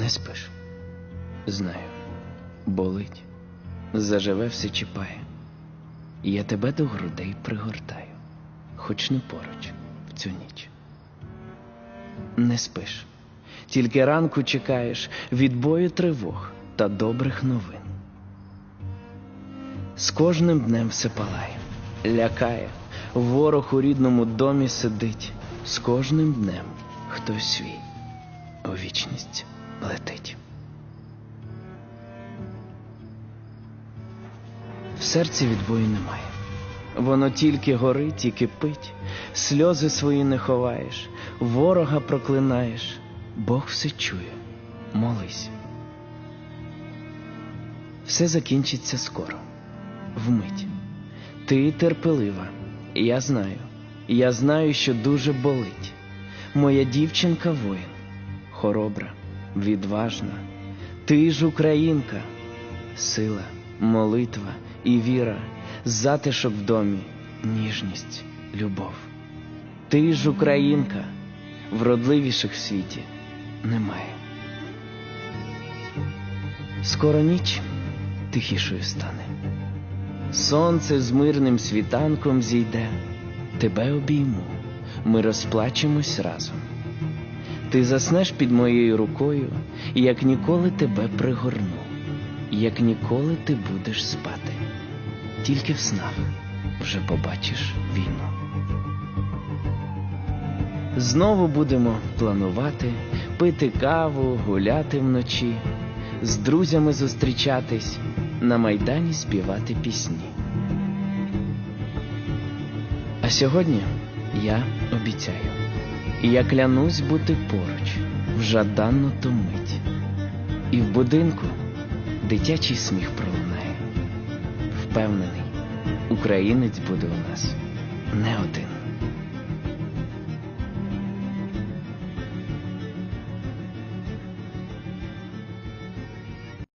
Не спиш. Знаю, болить, заживе все чіпає. Я тебе до грудей пригортаю, хоч не поруч в цю ніч. Не спиш, тільки ранку чекаєш від бою тривог та добрих новин. З кожним днем все палає, лякає, ворог у рідному домі сидить, з кожним днем хтось свій у вічність летить. В серці відбою немає. Воно тільки горить і кипить, сльози свої не ховаєш, ворога проклинаєш, Бог все чує, молись. Все закінчиться скоро, вмить. Ти терпелива, я знаю, я знаю, що дуже болить. Моя дівчинка воїн, хоробра, відважна. Ти ж українка, сила, молитва і віра, затишок в домі, ніжність, любов. Ти ж українка, вродливіших в світі немає. Скоро ніч тихішою стане. Сонце з мирним світанком зійде, тебе обійму, ми розплачемось разом. Ти заснеш під моєю рукою, як ніколи тебе пригорну, як ніколи ти будеш спати. Тільки в снах вже побачиш війну. Знову будемо планувати, пити каву, гуляти вночі, з друзями зустрічатись, на майдані співати пісні. А сьогодні я обіцяю, і я клянусь бути поруч в жаданну ту мить. І в будинку дитячий сміх пролунає. Впевнений, українець буде у нас не.